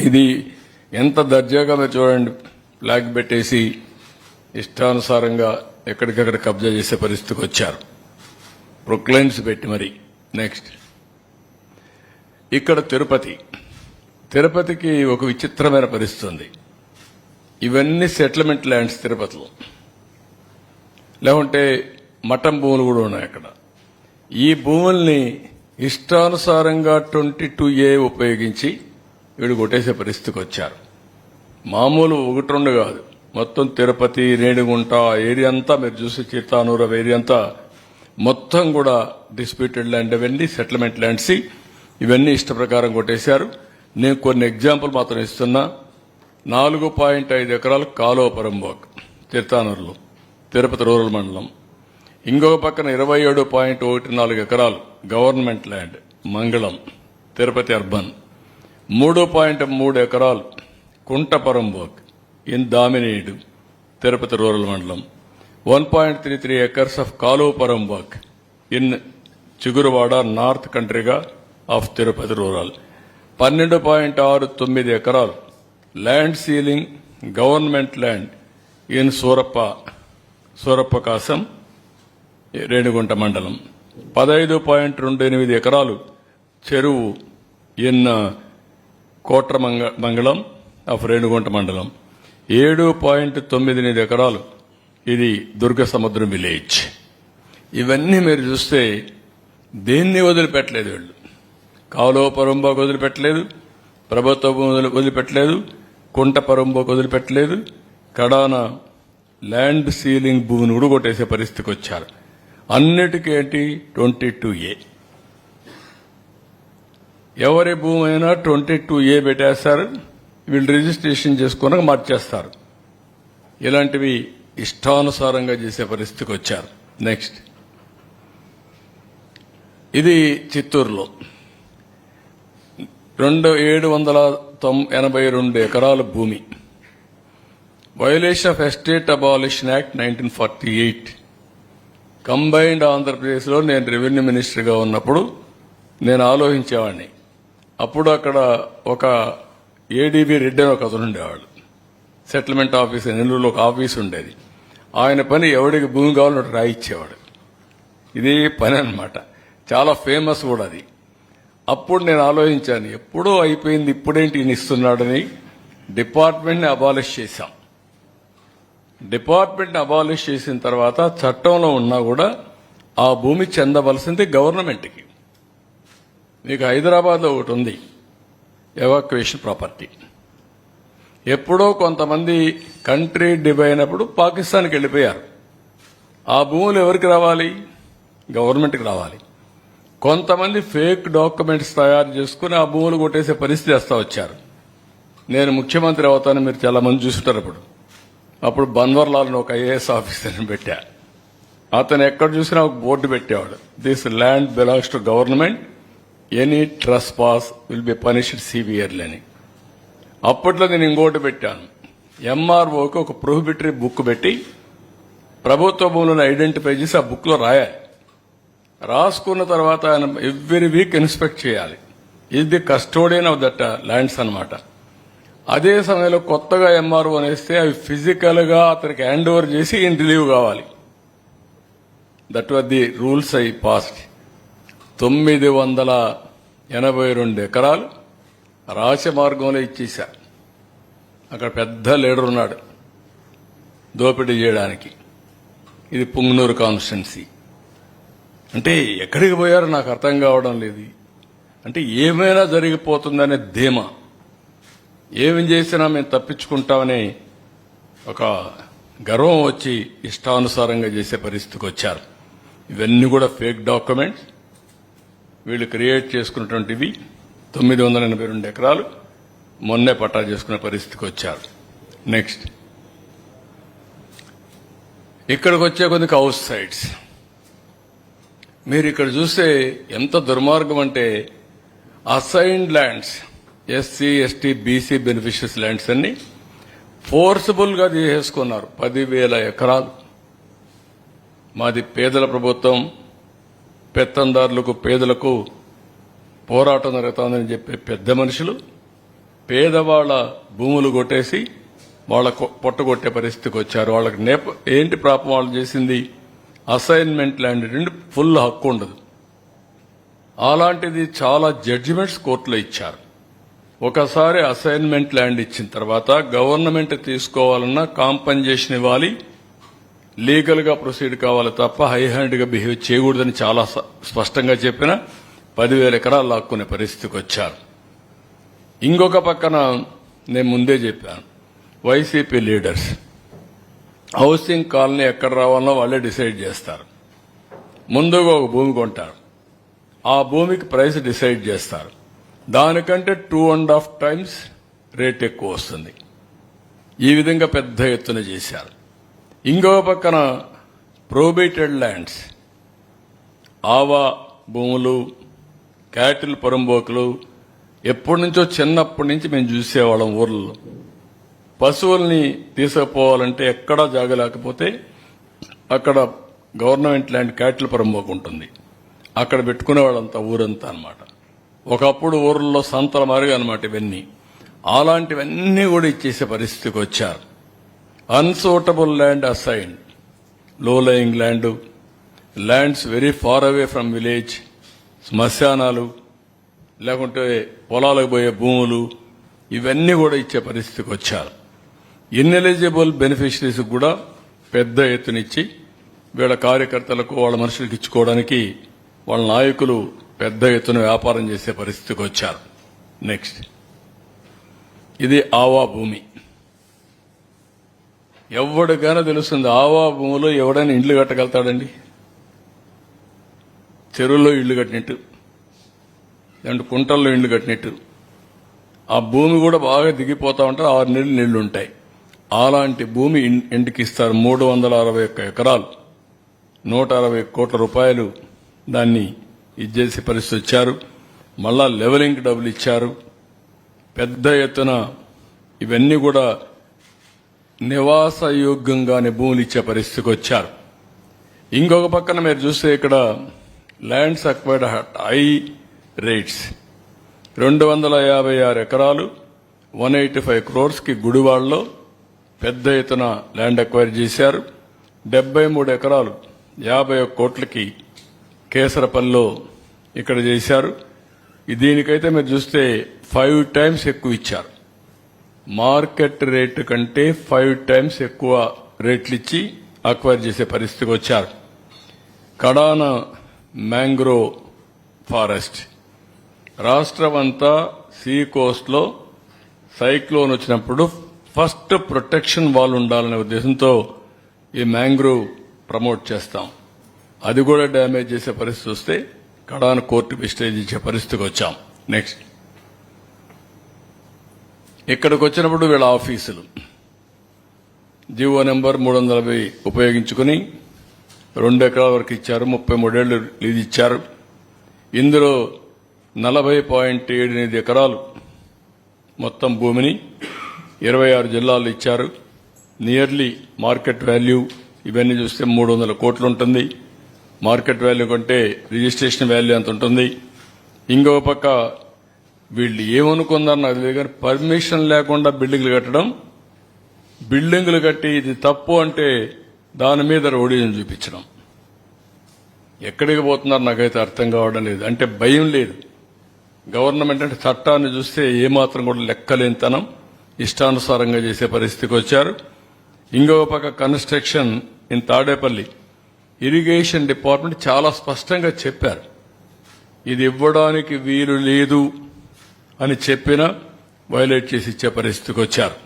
ఇది ఎంత దర్జాగా మీరు చూడండి. ఫ్లాగ్ పెట్టేసి ఇష్టానుసారంగా ఎక్కడికక్కడ కబ్జా చేసే పరిస్థితికి వచ్చారు. ప్రొక్లైన్స్ పెట్టి మరి. నెక్స్ట్. ఇక్కడ తిరుపతి. తిరుపతికి ఒక విచిత్రమైన పరిస్థితి ఉంది. ఇవన్నీ సెటిల్మెంట్ ల్యాండ్స్ తిరుపతిలో. లేకుంటే మఠం భూములు కూడా ఉన్నాయి అక్కడ. ఈ భూముల్ని ఇష్టానుసారంగా ట్వంటీ టూ ఏ ఉపయోగించి వీడు కొట్టేసే పరిస్థితికి వచ్చారు. మామూలు ఒకటి రెండు కాదు. మొత్తం తిరుపతి రేణిగుంట ఏరియా అంతా మీరు చూసి చిత్తానూరు ఏరియా అంతా మొత్తం కూడా డిస్ప్యూటెడ్ ల్యాండ్ అవన్నీ సెటిల్మెంట్ ల్యాండ్స్ ఇవన్నీ ఇష్ట ప్రకారం కొట్టేశారు. నేను కొన్ని ఎగ్జాంపుల్ మాత్రం ఇస్తున్నా. నాలుగు పాయింట్ ఐదు ఎకరాలు కాలువ పరంబోక్ తిరుతానూరులో తిరుపతి రూరల్ మండలం. ఇంకొక పక్కన ఇరవై ఏడు పాయింట్ ఒకటి నాలుగు ఎకరాలు గవర్నమెంట్ ల్యాండ్ మంగళం తిరుపతి అర్బన్. మూడు పాయింట్ మూడు ఎకరాలు కుంటపరంబోక్ ఇన్ దామినేడు తిరుపతి రూరల్ మండలం. One point three three acres of కాలువ పరంబోక్ ఇన్ చిగురువాడ నార్త్ కంట్రీగా ఆఫ్ తిరుపతి రూరల్. పన్నెండు పాయింట్ ఆరు తొమ్మిది ఎకరాలు land ceiling government land in Surappa Surappa Kasam Renigunta మండలం. పదహైదు పాయింట్ రెండు ఎనిమిది ఎకరాలు చెరువు ఇన్ కోట్ర మంగ మంగళం ఆఫ్ రేణుగుంట మండలం. ఏడు పాయింట్ తొమ్మిది ఎనిమిది ఎకరాలు ఇది దుర్గ సముద్రం విలేజ్. ఇవన్నీ మీరు చూస్తే దేన్ని వదిలిపెట్టలేదు వీళ్ళు. కాలువ పరంబాకు వదిలిపెట్టలేదు ప్రభుత్వ భూములు వదిలిపెట్టలేదు కుంట పరంబాకు వదిలిపెట్టలేదు కడాన ల్యాండ్ సీలింగ్ భూమిని ఉడగొట్టేసే పరిస్థితికి వచ్చారు. అన్నిటికేంటి ట్వంటీ టూ ఏ. ఎవరి భూమి అయినా ట్వంటీ టూ ఏ పెట్టేస్తారు వీళ్ళు రిజిస్ట్రేషన్ చేసుకున్నాక మార్చేస్తారు. ఇలాంటివి ఇష్టానుసారంగా చేసే పరిస్థితికి వచ్చారు. నెక్స్ట్. ఇది చిత్తూరులో. రెండు ఏడు వందల తొం ఎనభై రెండు ఎకరాల భూమి. Violation of estate abolition act nineteen forty eight combined ఆంధ్రప్రదేశ్లో నేను రెవెన్యూ మినిస్టర్గా ఉన్నప్పుడు నేను ఆలోచించేవాడిని. అప్పుడు అక్కడ ఒక ఏడీబీ రెడ్డి అని ఒక అతను ఉండేవాడు. సెటిల్మెంట్ ఆఫీస్ నెల్లూరులో ఒక ఆఫీస్ ఉండేది. ఆయన పని ఎవడికి భూమి కావాలో రాయిచ్చేవాడు. ఇదే పని అనమాట చాలా ఫేమస్ కూడా అది. అప్పుడు నేను ఆలోచించాను ఎప్పుడో అయిపోయింది ఇప్పుడేంటి ఈయన ఇస్తున్నాడని డిపార్ట్మెంట్ని అబాలిష్ చేశాం. డిపార్ట్మెంట్ని అబాలిష్ చేసిన తర్వాత చట్టంలో ఉన్నా కూడా ఆ భూమి చెందవలసింది గవర్నమెంట్కి మీకు హైదరాబాద్లో ఒకటి ఉంది. ఎవాక్యుయేషన్ ప్రాపర్టీ ఎప్పుడో కొంతమంది కంట్రీ డివైడ్ అయినప్పుడు పాకిస్తాన్కి వెళ్ళిపోయారు. ఆ భూములు ఎవరికి రావాలి? గవర్నమెంట్కి రావాలి. కొంతమంది ఫేక్ డాక్యుమెంట్స్ తయారు చేసుకుని ఆ భూములు కొట్టేసే పరిస్థితి వస్తా వచ్చారు. నేను ముఖ్యమంత్రి అవుతాను మీరు చాలా మంది చూస్తుంటారు అప్పుడు. అప్పుడు బన్వర్లాల్ని ఒక ఐఏఎస్ ఆఫీసర్ని పెట్టా. అతను ఎక్కడ చూసినా ఒక బోర్డు పెట్టేవాడు. This land belongs to government any trespass will be punished severely అని అప్పట్లో నేను ఇంకోటి పెట్టాను. ఎంఆర్ఓకి ఒక ప్రొహిబిటరీ బుక్ పెట్టి ప్రభుత్వ భూములను ఐడెంటిఫై చేసి ఆ బుక్లో రాయాలి. రాసుకున్న తర్వాత ఆయన ఎవ్రీ వీక్ ఇన్స్పెక్ట్ చేయాలి. ఇది the custodian of that lands అనమాట అదే సమయంలో కొత్తగా ఎంఆర్ఓ అనేస్తే అవి ఫిజికల్గా అతనికి హ్యాండ్ ఓవర్ చేసి ఈయన రిలీవ్ కావాలి. That was the rules I passed తొమ్మిది వందల ఎనభై రెండు ఎకరాలు రాశి మార్గంలో ఇచ్చేసా అక్కడ పెద్ద లీడర్ ఉన్నాడు. దోపిడీ చేయడానికి. ఇది పుంగనూరు కాన్స్టిట్యున్సీ. అంటే ఎక్కడికి పోయారో నాకు అర్థం కావడం లేదు. అంటే ఏమైనా జరిగిపోతుందనే ధీమా. ఏమి చేసినా మేము తప్పించుకుంటామని ఒక గర్వం వచ్చి ఇష్టానుసారంగా చేసే పరిస్థితికి వచ్చారు. ఇవన్నీ కూడా ఫేక్ డాక్యుమెంట్స్. వీళ్ళు క్రియేట్ చేసుకున్నటువంటివి తొమ్మిది వందల ఎనభై రెండు ఎకరాలు. మొన్నే పట్టా చేసుకునే పరిస్థితికి వచ్చారు. నెక్స్ట్ ఇక్కడికి వచ్చే కొన్ని హౌస్ సైట్స్ మీరు ఇక్కడ చూస్తే ఎంత దుర్మార్గం అంటే assigned lands SC ST BC beneficiaries lands అన్ని ఫోర్సబుల్గా తీసేసుకున్నారు. పదివేల ఎకరాలు. మాది పేదల ప్రభుత్వం. పెత్తందారులకు పేదలకు పోరాటం జరుగుతుందని చెప్పే పెద్ద మనుషులు పేదవాళ్ళ భూములు కొట్టేసి వాళ్ళ పొట్టగొట్టే పరిస్థితికి వచ్చారు. వాళ్ళకి నేప ఏంటి పాపం వాళ్ళు చేసింది? అసైన్మెంట్ ల్యాండ్ రెండు ఫుల్ హక్కు ఉండదు. అలాంటిది చాలా జడ్జిమెంట్స్ కోర్టులో ఇచ్చారు. ఒకసారి అసైన్మెంట్ ల్యాండ్ ఇచ్చిన తర్వాత గవర్నమెంట్ తీసుకోవాలన్నా కాంపన్సేషన్ ఇవ్వాలి. లీగల్గా ప్రొసీడ్ కావాలి తప్ప హై హ్యాండ్గా బిహేవ్ చేయకూడదని చాలా స్పష్టంగా చెప్పిన పదివేల ఎకరాలు లాక్కునే పరిస్థితికి వచ్చారు. ఇంకొక పక్కన నేను ముందే చెప్పాను. వైసీపీ లీడర్స్ హౌసింగ్ కాలనీ ఎక్కడ రావాలో వాళ్ళే డిసైడ్ చేస్తారు. ముందుగా ఒక భూమి కొంటారు. ఆ భూమికి ప్రైస్ డిసైడ్ చేస్తారు. దానికంటే two and half times rate ఎక్కువ వస్తుంది. ఈ విధంగా పెద్ద ఎత్తున చేశారు. ఇంకో పక్కన ప్రోబేటెడ్ ల్యాండ్స్ ఆవా భూములు క్యాటిల్ పొరంబోకులు. ఎప్పటి నుంచో చిన్నప్పటి నుంచి మేము చూసేవాళ్ళం ఊర్లలో. పశువుల్ని తీసుకుపోవాలంటే ఎక్కడా జాగ లేకపోతే అక్కడ గవర్నమెంట్ ల్యాండ్ క్యాటిల్ పొరంబోకు ఉంటుంది. అక్కడ పెట్టుకునేవాళ్ళంతా ఊరంతా అనమాట ఒకప్పుడు ఊర్లలో సంతల మారిగా అనమాట ఇవన్నీ. అలాంటివన్నీ కూడా ఇచ్చేసే పరిస్థితికి వచ్చారు. Unsuitable land అసైన్లో lying land lands very far away from village శ్మశానాలు లేకుంటే పొలాలకు పోయే భూములు. ఇవన్నీ కూడా ఇచ్చే పరిస్థితికి వచ్చారు. ఇన్ఎలిజిబుల్ బెనిఫిషరీస్ కూడా పెద్ద ఎత్తునిచ్చి వీళ్ళ కార్యకర్తలకు వాళ్ళ మనుషులకు ఇచ్చుకోవడానికి వాళ్ళ నాయకులు పెద్ద ఎత్తున వ్యాపారం చేసే పరిస్థితికి వచ్చారు. నెక్స్ట్ ఇది ఆవా భూమి. ఎవడికైనా తెలుస్తుంది. ఆవా భూమిలో ఎవడైనా ఇండ్లు కట్టగలుగుతాడండి? చెరువుల్లో ఇల్లు కట్టినట్టు లేదంటే కుంటల్లో ఇల్లు కట్టినట్టు. ఆ భూమి కూడా బాగా దిగిపోతా ఉంటారు ఆరు నెలలు నీళ్ళు ఉంటాయి. అలాంటి భూమి ఇంటికి ఇస్తారు. మూడు వందల అరవై ఒక్క ఎకరాలు. నూట అరవై కోట్ల రూపాయలు దాన్ని ఇచ్చేసే పరిస్థితి వచ్చారు. మళ్ళా లెవెలింగ్ డబ్బులు ఇచ్చారు. పెద్ద ఎత్తున ఇవన్నీ కూడా నివాసయోగ్యంగానే భూములు ఇచ్చే పరిస్థితికి వచ్చారు. ఇంకొక పక్కన మీరు చూస్తే ఇక్కడ ల్యాండ్స్ అక్వైర్డ్ హై రేట్స్. రెండు వందల యాభై ఆరు ఎకరాలు వన్ ఎయిటీ ఫైవ్ క్రోర్స్కి గుడివాడలో పెద్ద ఎత్తున ల్యాండ్ అక్వైర్ చేశారు. డెబ్బై మూడు ఎకరాలు యాభై ఒక్క కోట్లకి కేసరపల్లిలో ఇక్కడ చేశారు. దీనికైతే మీరు చూస్తే ఫైవ్ టైమ్స్ ఎక్కువ ఇచ్చారు. మార్కెట్ రేటు కంటే ఫైవ్ టైమ్స్ ఎక్కువ రేట్లు ఇచ్చి అక్వైర్ చేసే పరిస్థితికి వచ్చారు. కడాన మ్యాంగ్రో ఫారెస్ట్. రాష్ట్రం అంతా సీ కోస్ట్లో సైక్లోన్ వచ్చినప్పుడు ఫస్ట్ ప్రొటెక్షన్ వాల్ ఉండాలనే ఉద్దేశంతో ఈ మ్యాంగ్రోవ్ ప్రమోట్ చేస్తాం. అది కూడా డ్యామేజ్ చేసే పరిస్థితి వస్తే కడాన కోర్టు స్టేజ్ ఇచ్చే పరిస్థితికి వచ్చాం. నెక్స్ట్. ఇక్కడికి వచ్చినప్పుడు వీళ్ళ ఆఫీసులు. జీవో నెంబర్ మూడు వందల యాభై ఉపయోగించుకుని రెండు ఎకరాల వరకు ఇచ్చారు ముప్పై మూడేళ్ళు లీజ్ ఇచ్చారు. ఇందులో నలభై పాయింట్ ఏడు ఎనిమిది ఎకరాలు మొత్తం భూమిని ఇరవై ఆరు జిల్లాలు ఇచ్చారు. నియర్లీ మార్కెట్ వాల్యూ ఇవన్నీ చూస్తే మూడు వందల కోట్లు ఉంటుంది. మార్కెట్ వాల్యూ కంటే రిజిస్ట్రేషన్ వాల్యూ అంత ఉంటుంది. ఇంకో పక్క వీళ్ళు ఏమనుకుందారు నాకు తెలియదు కానీ పర్మిషన్ లేకుండా బిల్డింగ్లు కట్టడం బిల్డింగ్లు కట్టి ఇది తప్పు అంటే దాని మీద రోడీని చూపించడం. ఎక్కడికి పోతున్నారు నాకైతే అర్థం కావడం లేదు. అంటే భయం లేదు. గవర్నమెంట్ అంటే చట్టాన్ని చూస్తే ఏమాత్రం కూడా లెక్కలేనితనం ఇష్టానుసారంగా చేసే పరిస్థితికి వచ్చారు. ఇంకొక పక్క construction in Tadepalli. Irrigation department చాలా స్పష్టంగా చెప్పారు. ఇది ఇవ్వడానికి వీలు లేదు. అని చెప్పినా వైలేట్ చేసి ఇచ్చే పరిస్థితికి వచ్చారు.